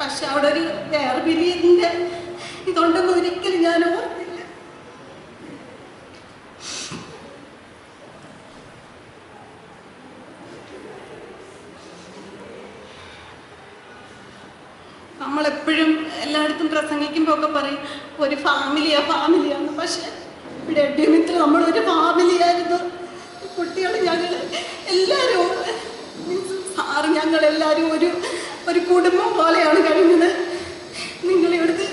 പക്ഷെ അവിടെ ഒരു വേർപിരിയതിന്റെ ഇതുണ്ടെന്ന് ഒരിക്കലും ഞാൻ ഓർത്തില്ല. നമ്മളെപ്പോഴും എല്ലായിടത്തും പ്രസംഗിക്കുമ്പോൾ ഒക്കെ പറയും ഒരു ഫാമിലിയാ ഫാമിലിയാന്ന്. പക്ഷെ ഇവിടെ അഡ്യമിത്ര നമ്മളൊരു ഫാമിലിയായിരുന്നു. കുട്ടികൾ ഞങ്ങൾ എല്ലാവരും മീൻസ് സാറ് ഞങ്ങളെല്ലാവരും ഒരു ഒരു കുടുംബം പോലെയാണ് കഴിഞ്ഞത്. നിങ്ങളിവിടുത്തെ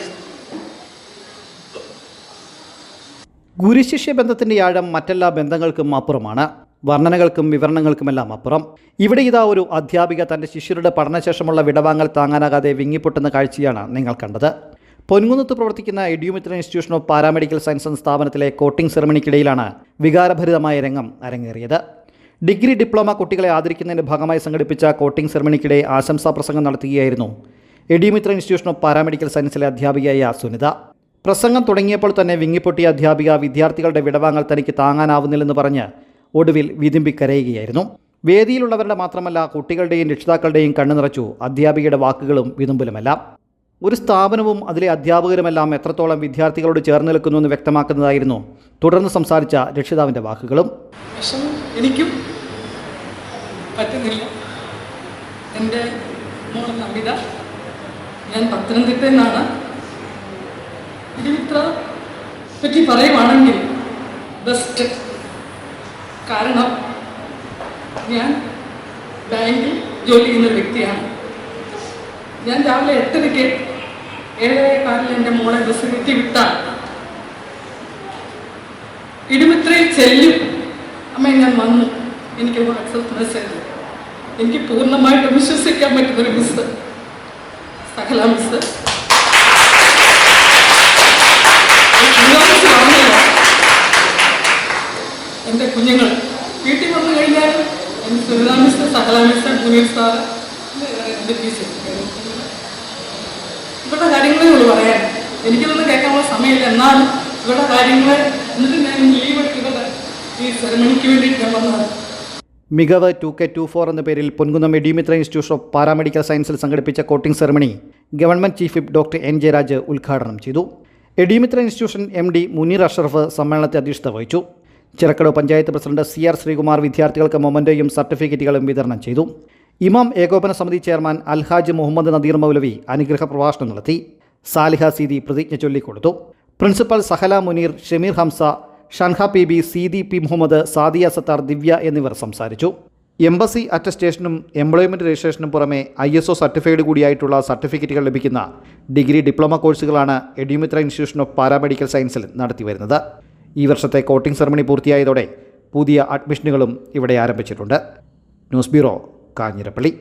ഗുരുശിഷ്യ ബന്ധത്തിന്റെ ആഴം മറ്റെല്ലാ ബന്ധങ്ങൾക്കും അപ്പുറമാണ്. വർണനകൾക്കും വിവരണങ്ങൾക്കുമെല്ലാം അപ്പുറം. ഇവിടെ ഇതാ ഒരു അധ്യാപിക തന്റെ ശിഷ്യരുടെ പഠനശേഷമുള്ള വിടവാങ്ങൽ താങ്ങാനാകാതെ വിങ്ങിപ്പൊട്ടുന്ന കാഴ്ചയാണ് നിങ്ങൾ കണ്ടത്. പൊൻകുന്നത്ത് പ്രവർത്തിക്കുന്ന Edumitra institution of paramedical science സ്ഥാപനത്തിലെ കോട്ടിംഗ് സെറമണിക്കിടയിലാണ് വികാരഭരിതമായ രംഗം അരങ്ങേറിയത്. ഡിഗ്രി ഡിപ്ലോമ കുട്ടികളെ ആദരിക്കുന്നതിന്റെ ഭാഗമായി സംഘടിപ്പിച്ച കോട്ടിംഗ് സെറമണിക്കിടെ ആശംസാ പ്രസംഗം നടത്തുകയായിരുന്നു എഡിമിത്ര ഇൻസ്റ്റിറ്റ്യൂഷൻ ഓഫ് പാരാമെഡിക്കൽ സയൻസിലെ അധ്യാപികയായ സുനിത. പ്രസംഗം തുടങ്ങിയപ്പോൾ തന്നെ വിങ്ങിപ്പൊട്ടിയ അധ്യാപിക വിദ്യാർത്ഥികളുടെ വിടവാങ്ങൽ തനിക്ക് താങ്ങാനാവുന്നില്ലെന്ന് പറഞ്ഞ് ഒടുവിൽ വിതുമ്പി കരയുകയായിരുന്നു വേദിയിലുള്ളവരുടെ മാത്രമല്ല കുട്ടികളുടെയും രക്ഷിതാക്കളുടെയും കണ്ണു നിറച്ചു അധ്യാപികയുടെ വാക്കുകളും വിതുമ്പലുമെല്ലാം. ഒരു സ്ഥാപനവും അതിലെ അധ്യാപകരുമെല്ലാം എത്രത്തോളം വിദ്യാർത്ഥികളോട് ചേർന്ന് നിൽക്കുന്നു എന്ന് വ്യക്തമാക്കുന്നതായിരുന്നു തുടർന്ന് സംസാരിച്ച രക്ഷിതാവിന്റെ വാക്കുകളും. എനിക്കും പറ്റുന്നില്ല. എന്റെ മോൾ നമിത ഞാൻ പത്തനംതിട്ടയിൽ നിന്നാണ് തിരുവിത്ര പറ്റി പറയുവാണെങ്കിൽ ബെസ്റ്റ് കാരണം ഞാൻ ബാങ്കിൽ ജോലി ചെയ്യുന്ന വ്യക്തിയാണ്. ഞാൻ രാവിലെ എട്ടരയ്ക്ക് ഏഴേ കാലിൽ എന്റെ മോളെ ബസ് കയറ്റി വിട്ടാൽ ഇടിമിത്രയിൽ ചെല്ലും. അമ്മ ഞാൻ വന്നു. എനിക്ക് വാട്സപ്പ് മെസ്സേജ് എനിക്ക് പൂർണമായിട്ട് വിശ്വസിക്കാൻ പറ്റുന്നൊരു മിസ് സഹല മിസ് എന്റെ കുഞ്ഞുങ്ങൾ വീട്ടിൽ വന്നു കഴിഞ്ഞാൽ എനിക്ക് Sunitha miss Sahala miss junior എന്റെ ടീച്ചർ ഇവരുടെ കാര്യങ്ങളെ ഉള്ളൂ പറയാൻ. എനിക്കിതൊന്നും കേൾക്കാനുള്ള സമയമില്ല. എന്നാലും ഇവരുടെ കാര്യങ്ങളെ എന്നിട്ട് ഞാൻ ലീവ് എടുക്കുന്നത് ഈ സെറമണിക്ക് വേണ്ടിയിട്ട് ഞാൻ വന്നതാണ് മികവ് ടു കെ ടു ഫോർ എന്ന പേരിൽ Ponkunnam Edimitra institution of paramedical സയൻസിൽ സംഘടിപ്പിച്ച coating ceremony government chief whip doctor N Jayaraj ഉദ്ഘാടനം ചെയ്തു. Edimitra institution M D Muneer Ashraf സമ്മേളനത്തെ അധ്യക്ഷത വഹിച്ചു. Chirakkadavu panchayat president C R Sreekumar വിദ്യാർത്ഥികൾക്ക് മൊമന്റോയും സർട്ടിഫിക്കറ്റുകളും വിതരണം ചെയ്തു. ഇമാം ഏകോപന സമിതി ചെയർമാൻ അൽഹാജ് മുഹമ്മദ് നദീർ മൗലവി അനുഗ്രഹ പ്രഭാഷണം നടത്തി. സാലിഹ സീതി പ്രതിജ്ഞ ചൊല്ലിക്കൊടുത്തു. Principal Sahala Muneer Shameer Hamza Shanha P B Seethi P Muhammad Sadiya Sathar Divya എന്നിവർ സംസാരിച്ചു. എംബസി അറ്റസ്റ്റേഷനും എംപ്ലോയ്മെന്റ് രജിസ്ട്രേഷനും പുറമെ ഐ എസ് ഒ സർട്ടിഫൈഡ് കൂടിയായിട്ടുള്ള സർട്ടിഫിക്കറ്റുകൾ ലഭിക്കുന്ന ഡിഗ്രി ഡിപ്ലോമ കോഴ്സുകളാണ് എഡ്യൂമിത്ര ഇൻസ്റ്റിറ്റ്യൂഷൻ ഓഫ് പാരാമെഡിക്കൽ സയൻസിൽ നടത്തിവരുന്നത് ഈ വർഷത്തെ കോട്ടിംഗ് സെറമണി പൂർത്തിയായതോടെ പുതിയ അഡ്മിഷനുകളും ഇവിടെ ആരംഭിച്ചിട്ടുണ്ട്. News bureau Kanjirappally.